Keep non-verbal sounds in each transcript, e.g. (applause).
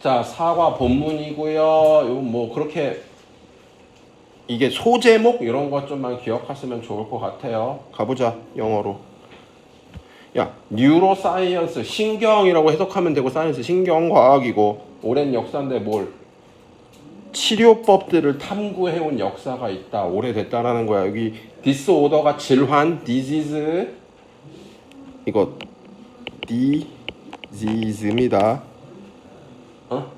자, 사과 본문이고요. 요 뭐 그렇게 이게 소제목 이런 것 좀만 기억하시면 좋을 것 같아요. 가보자 영어로. 야, 뉴로사이언스 신경이라고 해석하면 되고 사이언스 신경과학이고 오랜 역사인데 뭘 치료법들을 탐구해온 역사가 있다. 오래됐다라는 거야. 여기 디스오더가 질환, 디지즈 이거 디지즈입니다. 어?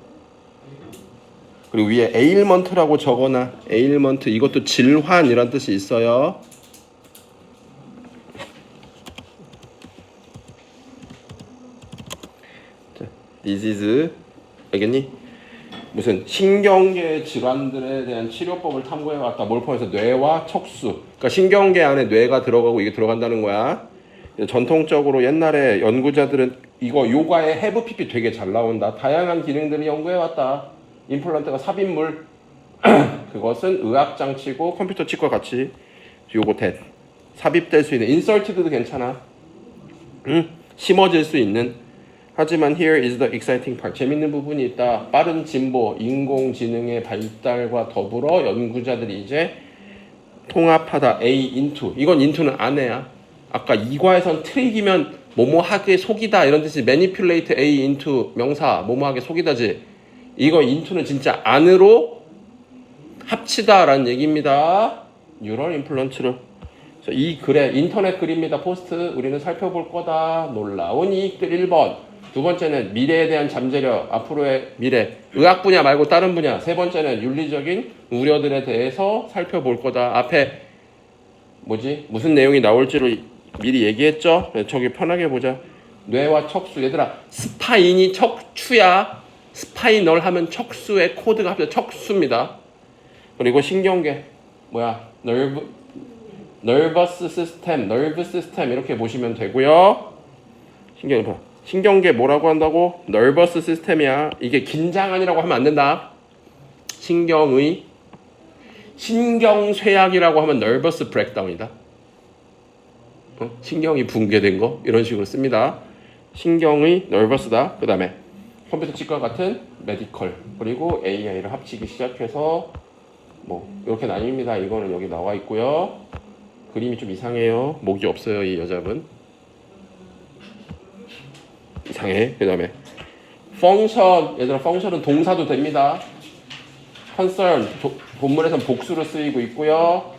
그리고 위에 에일먼트라고 적어놔. 에일먼트 이것도 질환이란 뜻이 있어요. 자, disease 알겠니? 무슨 신경계 질환들에 대한 치료법을 탐구해 왔다. 뭘 포함해서 뇌와 척수. 그러니까 신경계 안에 뇌가 들어가고 이게 들어간다는 거야. 전통적으로 옛날에 연구자들은 이거 요가의 해부 PP 되게 잘 나온다. 다양한 기능들을 연구해 왔다. 임플란트가 삽입물 (clears throat) 그것은 의학 장치고 컴퓨터 칩과 같이 요거 대 삽입될 수 있는 인설트도 괜찮아. 응? 심어질 수 있는 하지만 here is the exciting part. 재밌는 부분이 있다. 빠른 진보, 인공지능의 발달과 더불어 연구자들이 이제 통합하다. A into. 이건 into는 안해야. 아까 이과에선 트릭이면 뭐뭐하게 속이다 이런 뜻이 manipulate A into 명사 뭐뭐하게 속이다지. 이거 into는 진짜 안으로 합치다라는 얘기입니다. 뉴럴 임플란트를. 이 글에 인터넷 글입니다. 포스트 우리는 살펴볼 거다. 놀라운 이익들 1번. 두 번째는 미래에 대한 잠재력, 앞으로의 미래, 의학 분야 말고 다른 분야. 세 번째는 윤리적인 우려들에 대해서 살펴볼 거다. 앞에 뭐지? 무슨 내용이 나올지를 미리 얘기했죠? 네, 저기 편하게 보자. 뇌와 척수. 얘들아, 스파인이 척추야. 스파이널 하면 척수의 코드가 합쳐 척수입니다. 그리고 신경계. 뭐야? nerve, nervous system, nerve system 이렇게 보시면 되고요. 신경 봐. 신경계 뭐라고 한다고? nervous system이야. 이게 긴장한이라고 하면 안 된다. 신경의 신경쇠약이라고 하면 nervous breakdown이다. 어? 신경이 붕괴된 거 이런 식으로 씁니다. 신경의 nervous다. 그 다음에 컴퓨터 치과 같은 메디컬 그리고 AI를 합치기 시작해서 뭐 이렇게 나뉩니다. 이거는 여기 나와 있고요. 그림이 좀 이상해요. 목이 없어요 이 여자분. 이상해. 그 다음에 펑션 얘들아 펑션은 동사도 됩니다. concern 도- 본문에선 복수로 쓰이고 있고요.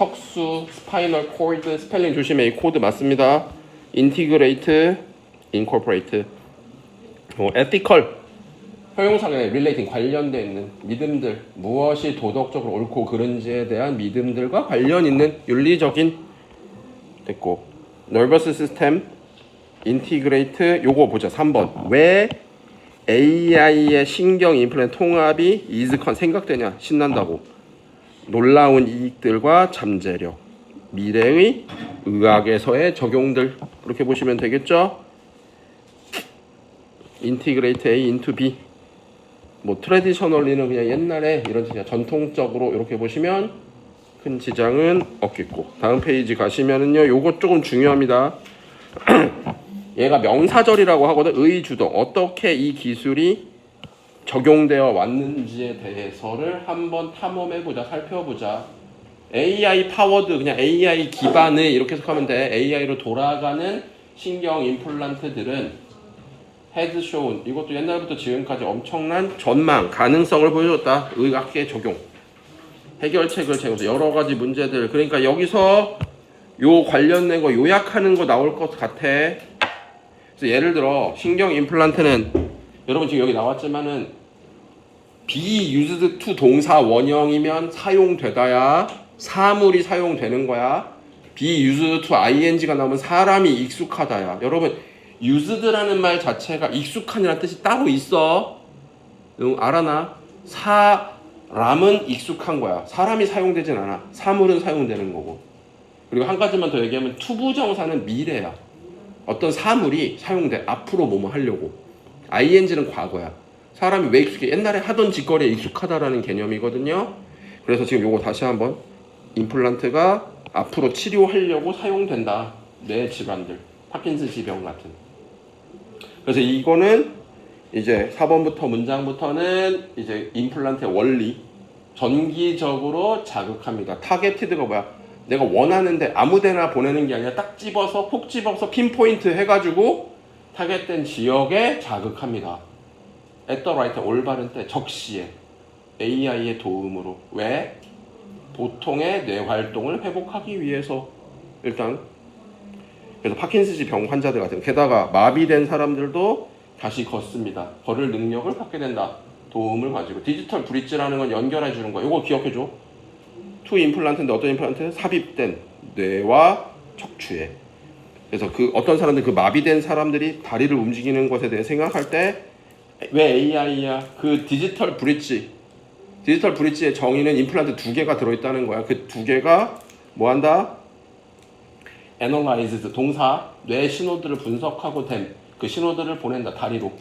척수, 스파이널 코드 스펠링 조심해. 이 코드 맞습니다. 인티그레이트, 인코퍼레이트, 뭐 에티컬 허용상에 릴레이팅 관련돼 있는 믿음들 무엇이 도덕적으로 옳고 그른지에 대한 믿음들과 관련 있는 윤리적인 됐고. nervous system 인티그레이트 요거 보자. 3번. 왜 AI의 신경 임플란트 통합이 이즈컨 생각되냐? 신난다고 놀라운 이익들과 잠재력 미래의 의학에서의 적용들. 그렇게 보시면 되겠죠? 인티그레이트 A 인투 B. 뭐 트레디셔널리는 그냥 옛날에 이런 뜻이야. 전통적으로 이렇게 보시면 큰 지장은 없겠고. 다음 페이지 가시면은요 요거 조금 중요합니다. (clears throat) 얘가 명사절이라고 하거든. 의주동 어떻게 이 기술이 적용되어 왔는지에 대해서를 한번 탐험해보자 살펴보자. AI 파워드 그냥 AI 기반의 이렇게 해석하면 돼. AI로 돌아가는 신경 임플란트들은 헤드 쇼운 이것도 옛날부터 지금까지 엄청난 전망 가능성을 보여줬다. 의학계 적용. 해결책을 제공해서 여러 가지 문제들. 그러니까 여기서 요 관련된 거 요약하는 거 나올 것 같아. 그래서 예를 들어 신경 임플란트는 여러분 지금 여기 나왔지만은 be used to 동사 원형이면 사용되다야 사물이 사용되는 거야. be used to ing가 나오면 사람이 익숙하다야. 여러분 used라는 말 자체가 익숙한이라는 뜻이 따로 있어. 응, 알아나? 사람은 익숙한 거야. 사람이 사용되진 않아. 사물은 사용되는 거고. 그리고 한 가지만 더 얘기하면 투부정사는 미래야. 어떤 사물이 사용돼. 앞으로 뭐뭐 하려고. ing는 과거야 사람이 왜 익숙해 옛날에 하던 짓거리에 익숙하다라는 개념이거든요 그래서 지금 요거 다시 한번 임플란트가 앞으로 치료하려고 사용된다 뇌 질환들 파킨슨 지병 같은 그래서 이거는 이제 4번부터 문장부터는 이제 임플란트의 원리 전기적으로 자극합니다. 타겟티드가 뭐야? 내가 원하는데 아무데나 보내는 게 아니라 딱 집어서 콕 집어서 핀포인트 해가지고 타겟된 지역에 자극합니다. The right 올바른 때 적시에 AI의 도움으로 왜? 보통의 뇌 활동을 회복하기 위해서 일단 그래서 파킨슨氏병 환자들 같은 게다가 마비된 사람들도 다시 걷습니다. 걸을 능력을 갖게 된다. 도움을 가지고 디지털 브릿지라는 건 연결해 주는 거. 이거 기억해 줘. 투 임플란트인데 어떤 임플란트? 삽입된 뇌와 척추에. 그래서 그 어떤 사람들 그 마비된 사람들이 다리를 움직이는 것에 대해 생각할 때 왜 AI야? 그 디지털 브릿지. 디지털 브릿지의 정의는 임플란트 두 개가 들어 있다는 거야. 그 두 개가 뭐 한다? analyzed 동사 뇌 신호들을 분석하고 된그 신호들을 보낸다 다리로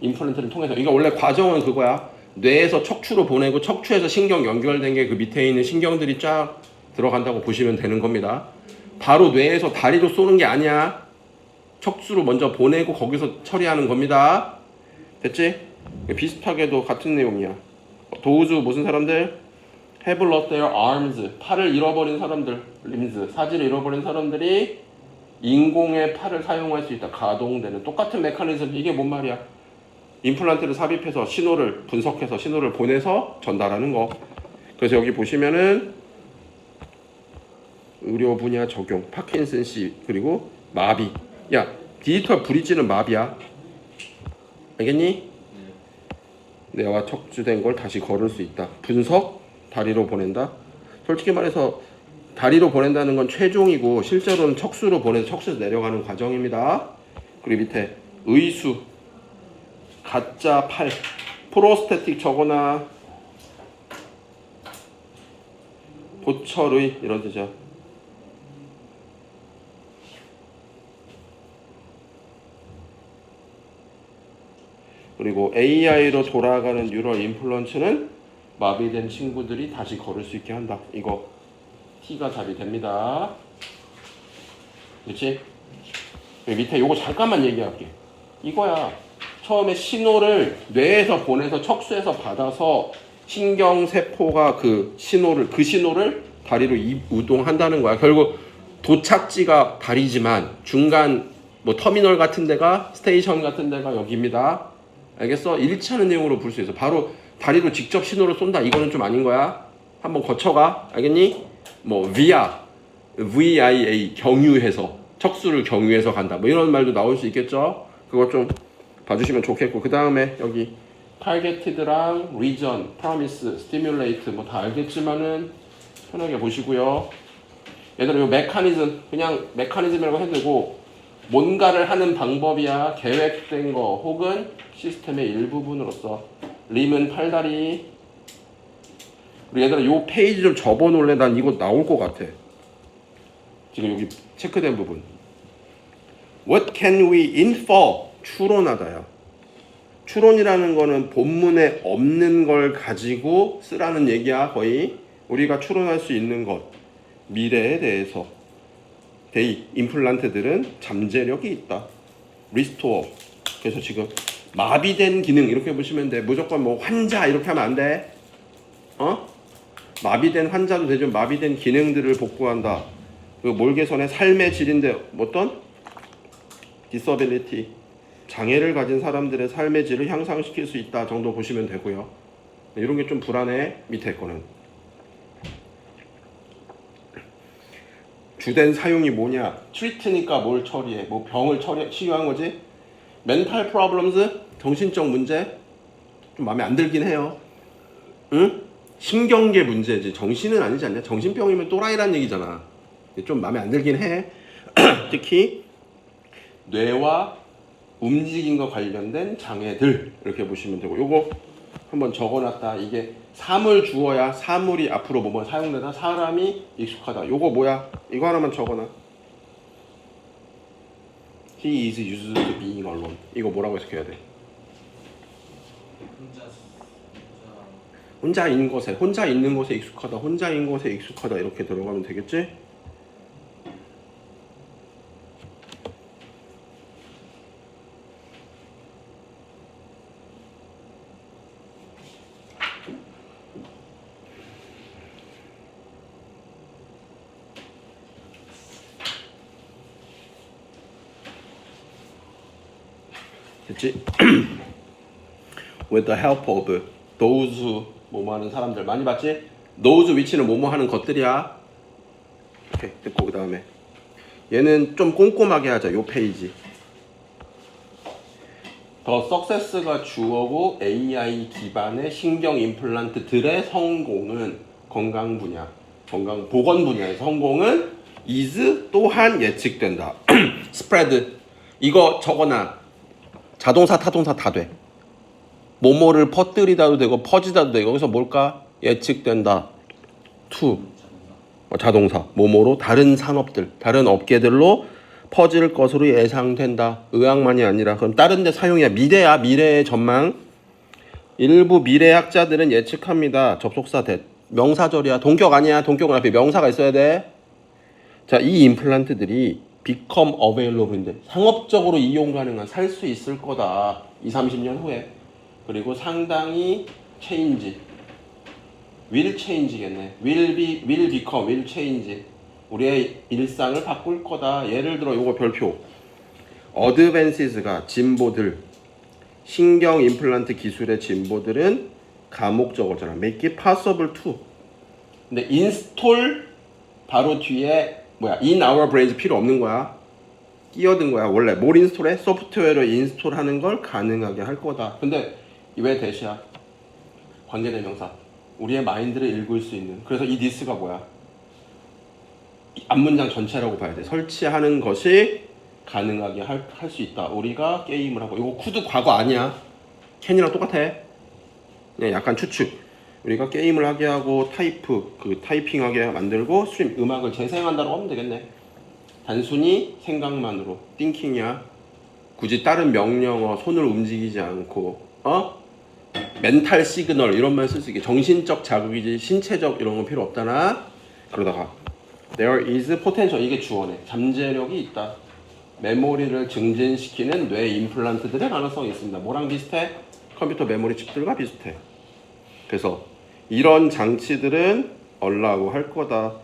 임플란트를 통해서 이거 원래 과정은 그거야 뇌에서 척추로 보내고 척추에서 신경 연결된 게 그 밑에 있는 신경들이 쫙 들어간다고 보시면 되는 겁니다 바로 뇌에서 다리로 쏘는 게 아니야 척추로 먼저 보내고 거기서 처리하는 겁니다 됐지? 비슷하게도 같은 내용이야. 도우주 무슨 사람들? have lost their arms. 팔을 잃어버린 사람들. Limbs. 사지를 잃어버린 사람들이 인공의 팔을 사용할 수 있다. 가동되는 똑같은 메커니즘. 이게 뭔 말이야? 임플란트를 삽입해서 신호를 분석해서 신호를 보내서 전달하는 거. 그래서 여기 보시면은 의료 분야 적용. 파킨슨 씨 그리고 마비. 야 디지털 브릿지는 마비야 알겠니? 뇌와 척추된 걸 다시 걸을 수 있다 분석 다리로 보낸다 솔직히 말해서 다리로 보낸다는 건 최종이고 실제로는 척수로 보내서 척수에서 내려가는 과정입니다. 그리고 밑에 의수 가짜 팔 프로스테틱 저거나 보철의 이런 뜻이야. 그리고 AI로 돌아가는 뉴럴 임플런트는 마비된 친구들이 다시 걸을 수 있게 한다. 이거 T가 답이 됩니다. 그렇지? 밑에 요거 잠깐만 얘기할게. 이거야. 처음에 신호를 뇌에서 보내서 척수에서 받아서 신경세포가 그 신호를 그 신호를 다리로 이- 우동한다는 거야. 결국 도착지가 다리지만 중간 뭐 터미널 같은 데가 스테이션 같은 데가 여기입니다. 알겠어? 일치하는 내용으로 볼 수 있어. 바로 다리로 직접 신호를 쏜다. 이거는 좀 아닌 거야. 한번 거쳐가. 알겠니? 뭐 via, via 경유해서 척수를 경유해서 간다. 뭐 이런 말도 나올 수 있겠죠. 그거 좀 봐주시면 좋겠고 그 다음에 여기 targeted랑 region, promise, stimulate 뭐 다 알겠지만은 편하게 보시고요. 얘들아 요 메커니즘 그냥 메커니즘이라고 해도 되고 뭔가를 하는 방법이야 계획된 거 혹은 시스템의 일부분으로서 림은 팔다리 그리고 얘들아 요 페이지 좀 접어 놓을래? 난 이거 나올 것 같아. 지금 여기 체크된 부분. What can we infer? 추론하다야. 추론이라는 거는 본문에 없는 걸 가지고 쓰라는 얘기야 거의. 우리가 추론할 수 있는 것. 미래에 대해서. 데이 임플란트들은 잠재력이 있다. 리스토어. 그래서 지금 마비된 기능 이렇게 보시면 돼. 무조건 뭐 환자 이렇게 하면 안 돼. 어? 마비된 환자도 되죠. 마비된 기능들을 복구한다. 그 몰개선의 삶의 질인데 어떤 디서빌리티 장애를 가진 사람들의 삶의 질을 향상시킬 수 있다 정도 보시면 되고요. 이런 게 좀 불안해 밑에 거는 주된 사용이 뭐냐? 트리트니까 뭘 처리해? 뭐 병을 처리 치유한 거지? 멘탈 프로블럼스 정신적 문제 좀 마음에 안 들긴 해요. 응? 신경계 문제지 정신은 아니지 않냐? 정신병이면 또라이란 얘기잖아. 좀 마음에 안 들긴 해. (clears throat) 특히 뇌와 움직임과 관련된 장애들 이렇게 보시면 되고 요거 한번 적어놨다. 이게 사물 주어야 사물이 앞으로 뭐뭐 사용되다 사람이 익숙하다. 요거 뭐야? 이거 하나만 적어놔. He is used to being alone. 이거 뭐라고 해석해야 돼? 혼자 있는 곳에 혼자 있는 곳에 익숙하다 혼자 있는 곳에 익숙하다 이렇게 들어가면 되겠지? 됐지? (clears throat) With the help of those 뭐뭐 하는 사람들 많이 봤지? those 위치는 뭐뭐 하는 것들이야. 오케이 됐고 그 다음에 얘는 좀 꼼꼼하게 하자. 요 페이지. 더 석세스가 주어고 AI 기반의 신경 임플란트들의 성공은 건강 분야, 건강 보건 분야의 성공은 is 또한 예측된다. (clears throat) 스프레드 이거 적어놔. 자동사 타동사 다 돼. 뭐뭐를 퍼뜨리다도 되고 퍼지다도 되고 여기서 뭘까? 예측된다. to 어, 자동사 뭐뭐로 다른 산업들 다른 업계들로 퍼질 것으로 예상된다. 의학만이 아니라 그럼 다른 데 사용이야. 미래야. 미래의 전망. 일부 미래학자들은 예측합니다. 접속사 대 명사절이야. 동격 아니야. 동격은 앞에 명사가 있어야 돼. 자, 이 임플란트들이 become available인데 상업적으로 이용 가능한 살 수 있을 거다. 2, 30년 후에. 그리고 상당히 change. will change겠네. will be will become will change. 우리의 일상을 바꿀 거다. 예를 들어 요거 별표. 어드밴시스가 진보들 신경 임플란트 기술의 진보들은 가목적어잖아. make it possible to. 근데 install 바로 뒤에 뭐야? in our brains 필요 없는 거야. 끼어든 거야. 원래 뭘 인스톨해? 소프트웨어를 인스톨하는 걸 가능하게 할 거다. 근데 왜 대시야? 관계대명사. 우리의 마인드를 읽을 수 있는. 그래서 이 디스가 뭐야? 이 앞문장 전체라고 봐야 돼. 설치하는 것이 가능하게 할 수 있다. 우리가 게임을 하고 이거 쿠드 과거 아니야. 캔이랑 똑같아. 그냥 약간 추측. 우리가 게임을 하게 하고 타이프 그 타이핑하게 만들고 스트림 음악을 재생한다고 하면 되겠네. 단순히 생각만으로 띵킹이야. 굳이 다른 명령어 손을 움직이지 않고 어 멘탈 시그널 이런 말 쓸 수 있게 정신적 자극이지 신체적 이런 건 필요 없다나? 그러다가 there is potential. 이게 주어네 잠재력이 있다. 메모리를 증진시키는 뇌 임플란트들의 가능성이 있습니다. 뭐랑 비슷해? 컴퓨터 메모리 칩들과 비슷해. 그래서 이런 장치들은 얼라고 할 거다.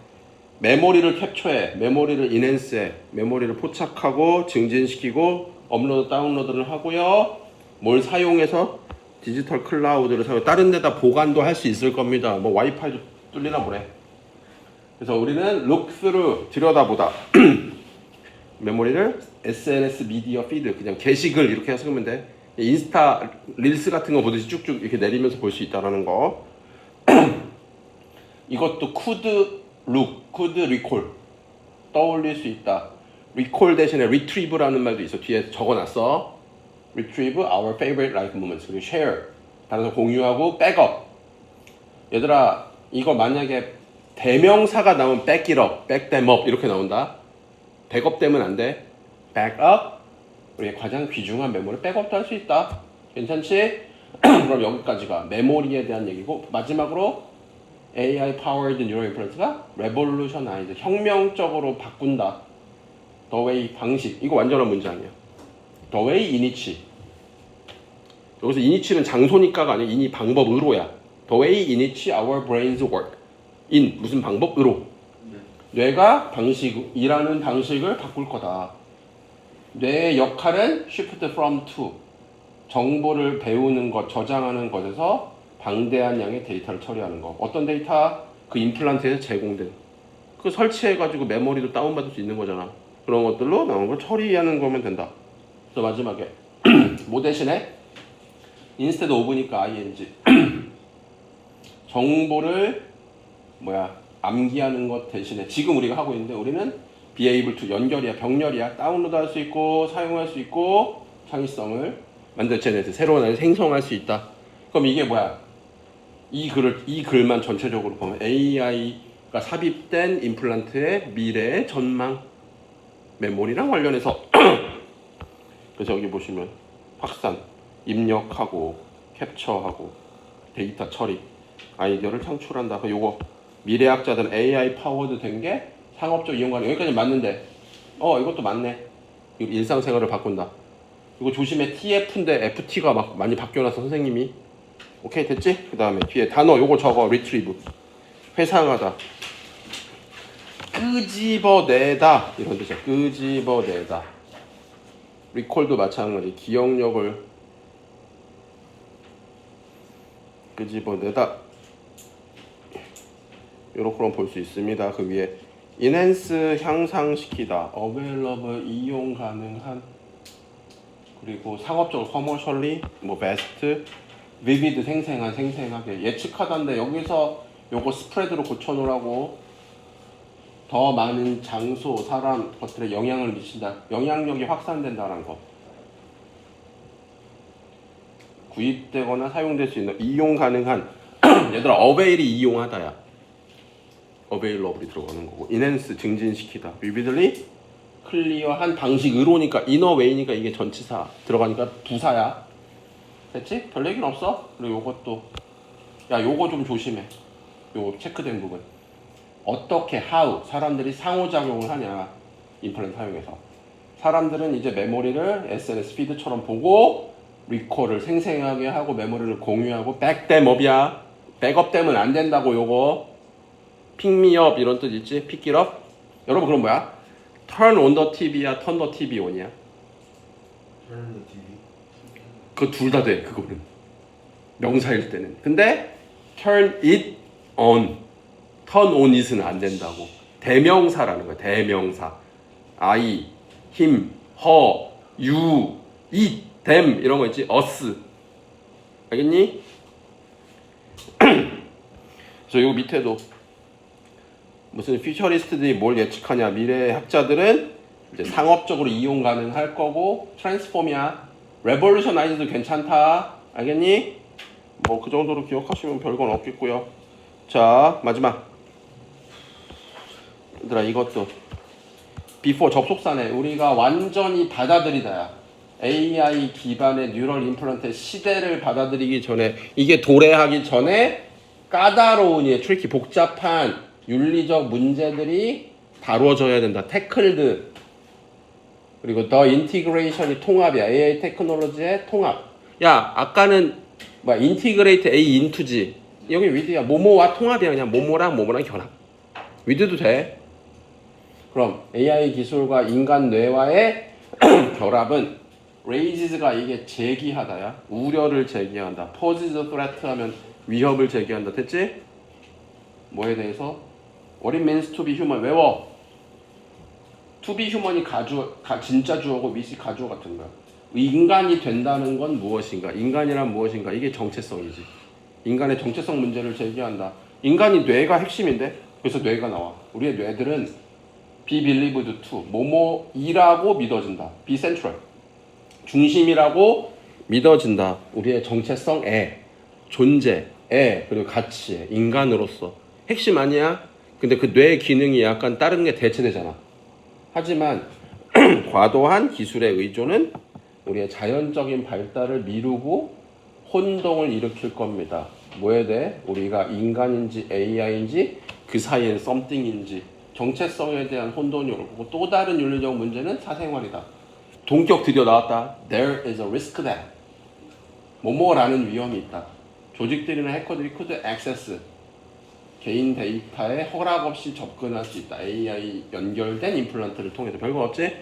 메모리를 캡처해 메모리를 인핸스해 메모리를 포착하고 증진시키고 업로드 다운로드를 하고요. 뭘 사용해서 디지털 클라우드를 사용 다른 데다 보관도 할 수 있을 겁니다. 뭐 와이파이도 뚫리나 보네. 그래서 우리는 through 들여다보다 (clears throat) 메모리를 SNS 미디어 피드 그냥 게시글 이렇게 쓰면 돼. 인스타 릴스 같은 거 보듯이 쭉쭉 이렇게 내리면서 볼 수 있다라는 거. (clears throat) 이것도 could look, could recall 떠올릴 수 있다. recall 대신에 retrieve라는 말도 있어. 뒤에 적어놨어. Retrieve our favorite life moments. 그리고 share. 다른 공유하고 백업 얘들아 이거 만약에 대명사가 나오면 back it up, back them up 이렇게 나온다. 백업 되면 안돼. 백업 우리의 가장 귀중한 메모리 백업도 할 수 있다. 괜찮지? (clears throat) 그럼 여기까지가 메모리에 대한 얘기고 마지막으로 AI powered neural implants가 revolutionize 혁명적으로 바꾼다. way 방식? 이거 완전한 문장이야 the way 이니치. 여기서 이니치는 장소니까가 아니라 이니 방법으로야. the way 이니치 our brains work. in 무슨 방법으로? 뇌가 방식 일하는 방식을 바꿀 거다. 뇌의 역할은 shift from to. 정보를 배우는 것 저장하는 것에서 방대한 양의 데이터를 처리하는 것 어떤 데이터? 그 임플란트에서 제공된. 그 설치해가지고 메모리도 다운받을 수 있는 거잖아. 그런 것들로 나온 걸 처리하는 거면 된다 그래서 마지막에 (clears throat) 뭐 대신에 instead of니까 ing 정보를 뭐야 암기하는 것 대신에 지금 우리가 하고 있는데 우리는 be able to 연결이야 병렬이야. 다운로드 할 수 있고 사용할 수 있고 창의성을 만들 제네트 새로운 아이를 생성할 수 있다. 그럼 이게 뭐야? 이 글을 이 글만 전체적으로 보면 AI가 삽입된 임플란트의 미래의 전망 메모리랑 관련해서 (clears throat) 그래서 여기 보시면 확산, 입력하고 캡처하고 데이터 처리, 아이디어를 창출한다. 그 요거 미래학자들은 AI 파워드 된 게 상업적 이용 가능. 여기까지 맞는데, 어 이것도 맞네. 이거 일상생활을 바꾼다. 이거 조심해. TF인데 FT가 막 많이 바뀌어놔서 선생님이 오케이 됐지? 그 다음에 뒤에 단어 요거 적어 retrieve 회상하다 끄집어내다 이런 뜻이야 끄집어내다 리콜도 마찬가지. 기억력을 끄집어내다 요렇게 볼수 있습니다. 그 위에 인핸스 향상시키다, available 이용 가능한 그리고 상업적으로 커머셜리 뭐 베스트 vivid 생생한 생생하게 예측하다인데 여기서 요거 스프레드로 고쳐놓으라고 더 많은 장소, 사람, 것들에 영향을 미친다. 영향력이 확산된다는 거. 구입되거나 사용될 수 있는 이용 가능한 (clears throat) 얘들아 어베일이 이용하다야. 어베일러블이 들어가는 거고 인핸스 증진시키다. vividly 클리어한 방식으로니까 이너웨이니까 이게 전치사 들어가니까 부사야. 됐지? 별 얘기는 없어. 그리고 요것도 야 요거 좀 조심해. 요 체크된 부분. 어떻게 how 사람들이 상호작용을 하냐 임플란트 사용해서. 사람들은 이제 메모리를 SNS 피드처럼 보고 리콜을 생생하게 하고 메모리를 공유하고 백댐업이야. 백업되면 안 된다고 요거. 픽미업 이런 뜻 있지? 픽기업 여러분 그럼 뭐야? turn on the TV야 turn the TV on이야? 하는 TV. 그거 둘 다 돼 그거는. 명사일 때는. 근데 turn it on on it은 안 된다고. 대명사라는 거야 대명사. I, him, her, you, it, them 이런 거 있지 us 알겠니? (clears throat) 그래서 요 밑에도 무슨 퓨처리스트들이 뭘 예측하냐 미래 학자들은 이제 상업적으로 이용 가능할 거고 트랜스폼이야 레볼루셔나이즈도 괜찮다. 알겠니? 뭐 그 정도로 기억하시면 별건 없겠고요. 자 마지막 얘들아 이것도. 비포 접속사네 우리가 완전히 받아들이다야 AI 기반의 뉴럴 임플란트 시대를 받아들이기 전에 이게 도래하기 전에 까다로운 예, 트리키 복잡한 윤리적 문제들이 다루어져야 된다. 태클드 그리고 더 인티그레이션이 통합이야. AI 테크놀로지의 통합. 야 아까는 뭐 인티그레이트 A 인투지 여기 위드야 모모와 통합이야. 그냥 모모랑 모모랑 결합. 위드도 돼 그럼 AI 기술과 인간 뇌와의 (clears throat) 결합은 레이지스가 이게 제기하다야? 우려를 제기한다. 포지즈 트레트 하면 위협을 제기한다. 됐지? 뭐에 대해서? What it means to be human. 외워. to be human이 가주 가, 진짜 주어고 미시 가주어 같은 거야. 인간이 된다는 건 무엇인가? 인간이란 무엇인가? 이게 정체성이지. 인간의 정체성 문제를 제기한다. 인간이 뇌가 핵심인데 그래서 뇌가 나와. 우리의 뇌들은 be believed to. 뭐뭐이라고 믿어진다. Be central. 중심이라고 믿어진다. 우리의 정체성에 존재에 그리고 가치에 인간으로서. 핵심 아니야? 근데 그뇌 기능이 약간 다른 게 대체되잖아. 하지만 (clears throat) 과도한 기술의 의존은 우리의 자연적인 발달을 미루고 혼동을 일으킬 겁니다. 뭐에 대해? 우리가 인간인지 AI인지 그 사이엔 썸띵인지 정체성에 대한 혼돈이 올 거고 또 다른 윤리적 문제는 사생활이다. 동격 드디어 나왔다. There is a risk that 뭐뭐라는 위험이 있다. 조직들이나 해커들이 could access 개인 데이터에 허락 없이 접근할 수 있다. AI 연결된 임플란트를 통해서 별거 없지?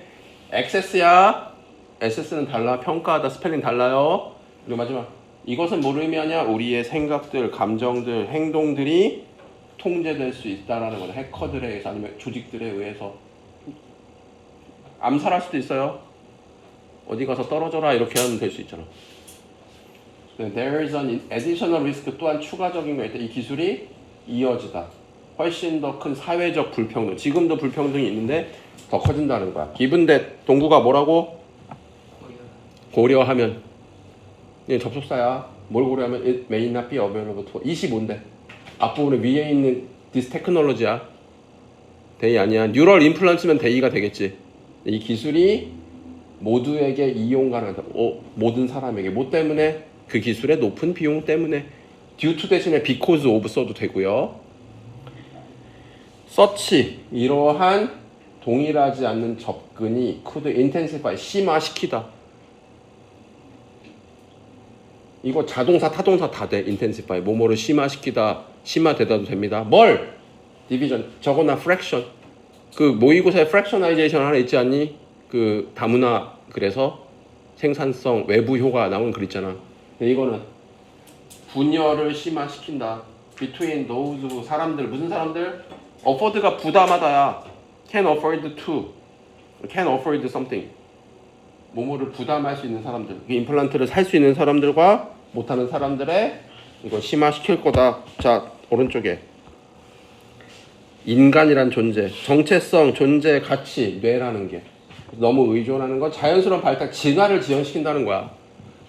액세스야. 액세스는 달라. 평가하다. 스펠링 달라요. 그리고 마지막 이것은 뭘 의미하냐? 우리의 생각들, 감정들, 행동들이 통제될 수 있다라는 거죠. 해커들에 의해서 아니면 조직들에 의해서 암살할 수도 있어요. 어디 가서 떨어져라 이렇게 하면 될 수 있잖아. There is an additional risk 또한 추가적인 거 있다. 이 기술이 이어지다. 훨씬 더 큰 사회적 불평등. 지금도 불평등이 있는데 더 커진다는 거야. 기분대 동구가 뭐라고 고려하면 이 접속사야. 뭘 고려하면 it may not be available to. 25인데 앞부분에 위에 있는 this technology야. 대이 아니야. 뉴럴 임플란트면 대이가 되겠지. 이 기술이 모두에게 이용 가능하다. 어, 모든 사람에게. 뭐 때문에? 그 기술의 높은 비용 때문에. due to 대신에 because of 써도 되고요. 서치 이러한 동일하지 않는 접근이 could intensify 심화시키다. 이거 자동사 타동사 다 돼. intensify 뭐뭐를 심화시키다. 심화되다도 됩니다. 뭘? division 저거나 fraction 그 모의고사에 fractionization 하나 있지 않니? 그 다문화 그래서 생산성, 외부 효과 나오는 글 있잖아. 근데 이거는 분열을 심화시킨다. between those 사람들 무슨 사람들? afford가 부담하다야. can afford to. can afford something. 모모를 부담할 수 있는 사람들. 이 임플란트를 살 수 있는 사람들과 못하는 사람들의 이거 심화시킬 거다. 자 오른쪽에 인간이란 존재, 정체성, 존재, 가치, 뇌라는 게 너무 의존하는 건 자연스러운 발달, 진화를 지연시킨다는 거야.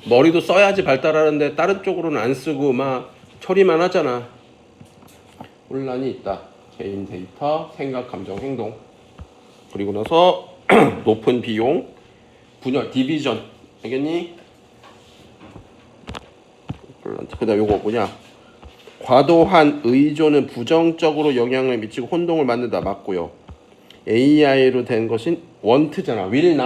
머리도 써야지 발달하는데 다른 쪽으로는 안 쓰고 막 처리만 하잖아. 혼란이 있다. 개인 데이터, 생각, 감정, 행동. 그리고 나서 (clears throat) 높은 비용, 분열, 디비전. 알겠니? 그다음 요거 뭐냐? 과도한 의존은 부정적으로 영향을 미치고 혼동을 만든다 맞고요. AI로 된 것인 원트잖아. will.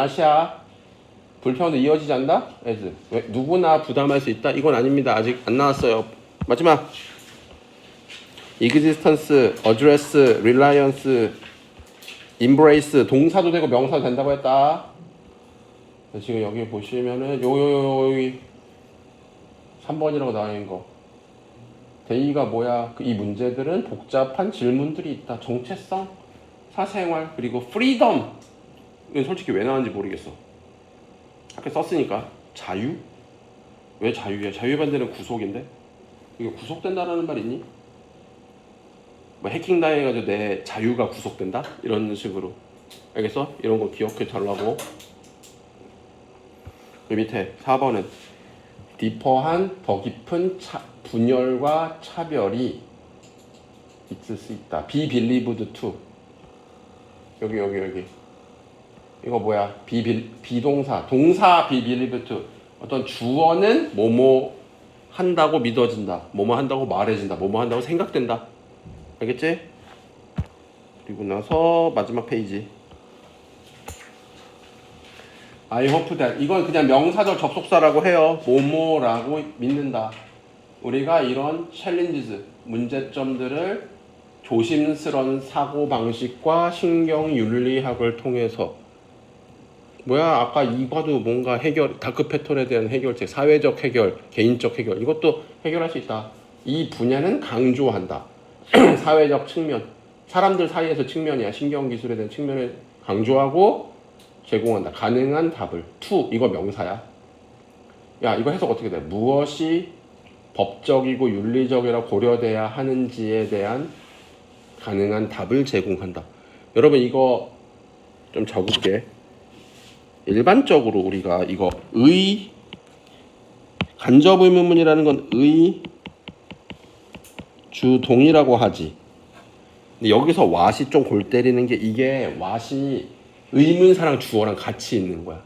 불평도 이어지지 않나? as. 왜? 누구나 부담할 수 있다. 이건 아닙니다. 아직 안 나왔어요. 마지막. existence, address, reliance, embrace 동사도 되고 명사도 된다고 했다. 지금 여기 보시면은 요요요 여기 3번이라고 나와 있는 거. 대의가 뭐야? 그이 문제들은 복잡한 질문들이 있다. 정체성, 사생활, 그리고 프리덤. 솔직히 왜 나왔는지 모르겠어. 아까 썼으니까 자유? 왜 자유야? 자유의 반대는 구속인데? 이거 구속된다라는 말 있니? 뭐 해킹 당해가지고 내 자유가 구속된다? 이런 식으로 알겠어? 이런 거 기억해 달라고 그 밑에 4번은 디퍼한 더 깊은 차, 분열과 차별이 있을 수 있다. believed to. 여기 여기 여기. 이거 뭐야? be- 비동사, 동사 believed to. 어떤 주어는 뭐뭐 한다고 믿어진다. 뭐뭐 한다고 말해진다. 뭐뭐 한다고 생각된다. 알겠지? 그리고 나서 마지막 페이지. I hope that 이건 그냥 명사적 접속사라고 해요. 뭐뭐라고 믿는다. 우리가 이런 챌린지즈 문제점들을 조심스런 사고 방식과 신경 윤리학을 통해서 뭐야 아까 이과도 뭔가 해결 다크 패턴에 대한 해결책 사회적 해결 개인적 해결 이것도 해결할 수 있다 이 분야는 강조한다 (clears throat) 사회적 측면 사람들 사이에서 측면이야 신경 기술에 대한 측면을 강조하고 제공한다 가능한 답을 to 이거 명사야 야 이거 해석 어떻게 돼 무엇이 법적이고 윤리적이라 고려돼야 하는지에 대한 가능한 답을 제공한다. 여러분 이거 좀 적을게. 일반적으로 우리가 이거 의 간접 의문문이라는 건 의 주동이라고 하지. 근데 여기서 왓이 좀 골 때리는 게 이게 왓이 의문사랑 주어랑 같이 있는 거야.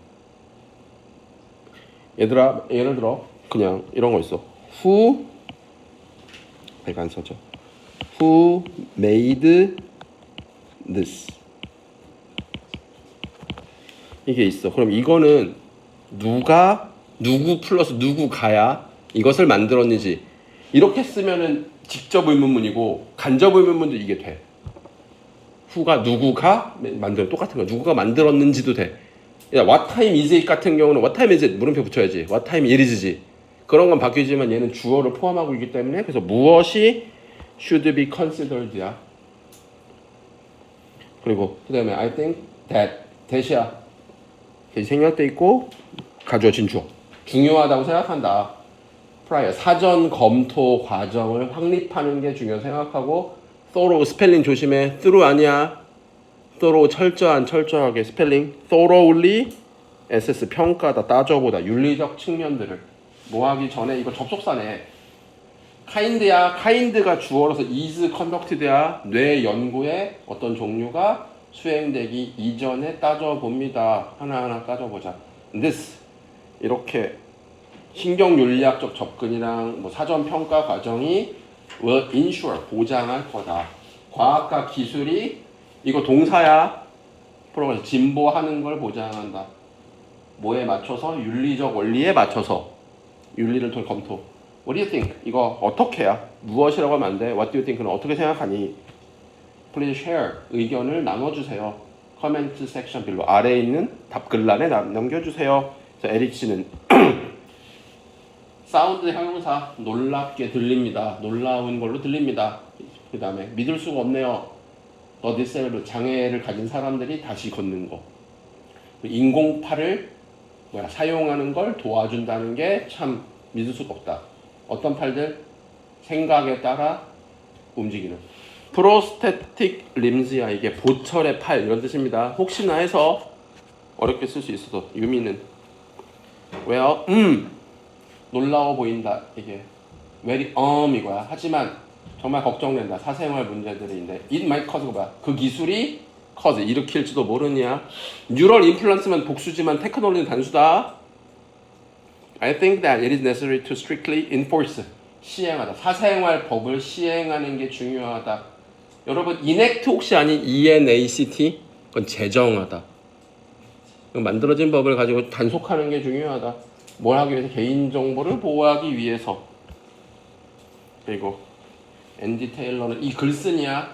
얘들아 예를 들어 그냥 이런 거 있어. Who 이거 안 써져. Who made this? 이게 있어. 그럼 이거는 누가 누구 플러스 누구가야 이것을 만들었는지 이렇게 쓰면은 직접 의문문이고 간접 의문문도 이게 돼. 후가 누구가 만들 똑같은 거 누구가 만들었는지도 돼. 야, what time is it 같은 경우는 what time is it 물음표 붙여야지. what time it is지. 그런 건 바뀌지만 얘는 주어를 포함하고 있기 때문에 그래서 무엇이 should be considered야. 그리고 그다음에 I think that that이야. 생략돼 있고 가져진 주어. 중요하다고 생각한다. prior 사전 검토 과정을 확립하는 게 중요 생각하고 thorough 스펠링 조심해. through 아니야. thorough 철저한 철저하게 스펠링 thoroughly SS 평가다 따져보다 윤리적 측면들을 뭐 하기 전에 이거 접속사네. kind야 kind가 주어로서 is conducted야 뇌 연구의 어떤 종류가 수행되기 이전에 따져봅니다. 하나하나 따져보자. this 이렇게 신경 윤리학적 접근이랑 뭐 사전 평가 과정이 will ensure 보장할 거다. 과학과 기술이 이거 동사야. 프로그램 진보하는 걸 보장한다. 뭐에 맞춰서 윤리적 원리에 맞춰서 윤리를 통해 검토. What do you think? 이거 어떻게야? 무엇이라고 하면 안 돼. What do you think는 어떻게 생각하니? Please share 의견을 나눠주세요. Comment section below 아래에 있는 답글란에 남- 남겨주세요. 자, 에릭 씨는 사운드 형용사 놀랍게 들립니다. 놀라운 걸로 들립니다. 그 다음에 믿을 수가 없네요. 더 디셀브 장애를 가진 사람들이 다시 걷는 거. 인공팔을 뭐야 사용하는 걸 도와준다는 게 참 믿을 수가 없다. 어떤 팔들 생각에 따라 움직이는. 프로스테틱 림즈야 이게 보철의 팔 이런 뜻입니다. 혹시나 해서 어렵게 쓸 수 있어서 유미는 왜요? 음 놀라워 보인다 이게 very um 이거야. 하지만 정말 걱정된다 사생활 문제들인데 it might cause가? 그 기술이 cause 일으킬지도 모르냐? 뉴럴 임플란트면 복수지만 테크놀로지는 단수다. I think that it is necessary to strictly enforce 시행하다 사생활 법을 시행하는 게 중요하다. 여러분 enact 혹시 아닌 enact 그건 제정하다. 그 만들어진 법을 가지고 단속하는 게 중요하다. 뭘 하기 위해서 개인 정보를 보호하기 위해서. 그리고 앤디 테일러는 이 글쓴이야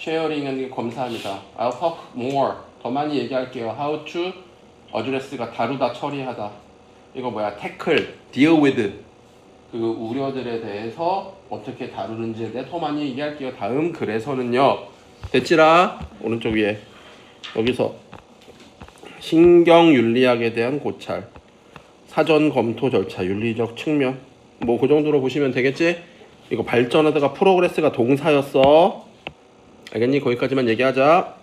쉐어링하는 게 검사합니다. I'll talk more. 더 많이 얘기할게요. How to address가 다루다 처리하다. 이거 뭐야? tackle, deal with 그 우려들에 대해서 어떻게 다루는지에 대해 더 많이 얘기할게요. 다음 글에서는요. 됐지라 오른쪽 위에 여기서 신경윤리학에 대한 고찰, 사전 검토 절차, 윤리적 측면 뭐 그 정도로 보시면 되겠지? 이거 발전하다가 프로그레스가 동사였어. 알겠니? 거기까지만 얘기하자.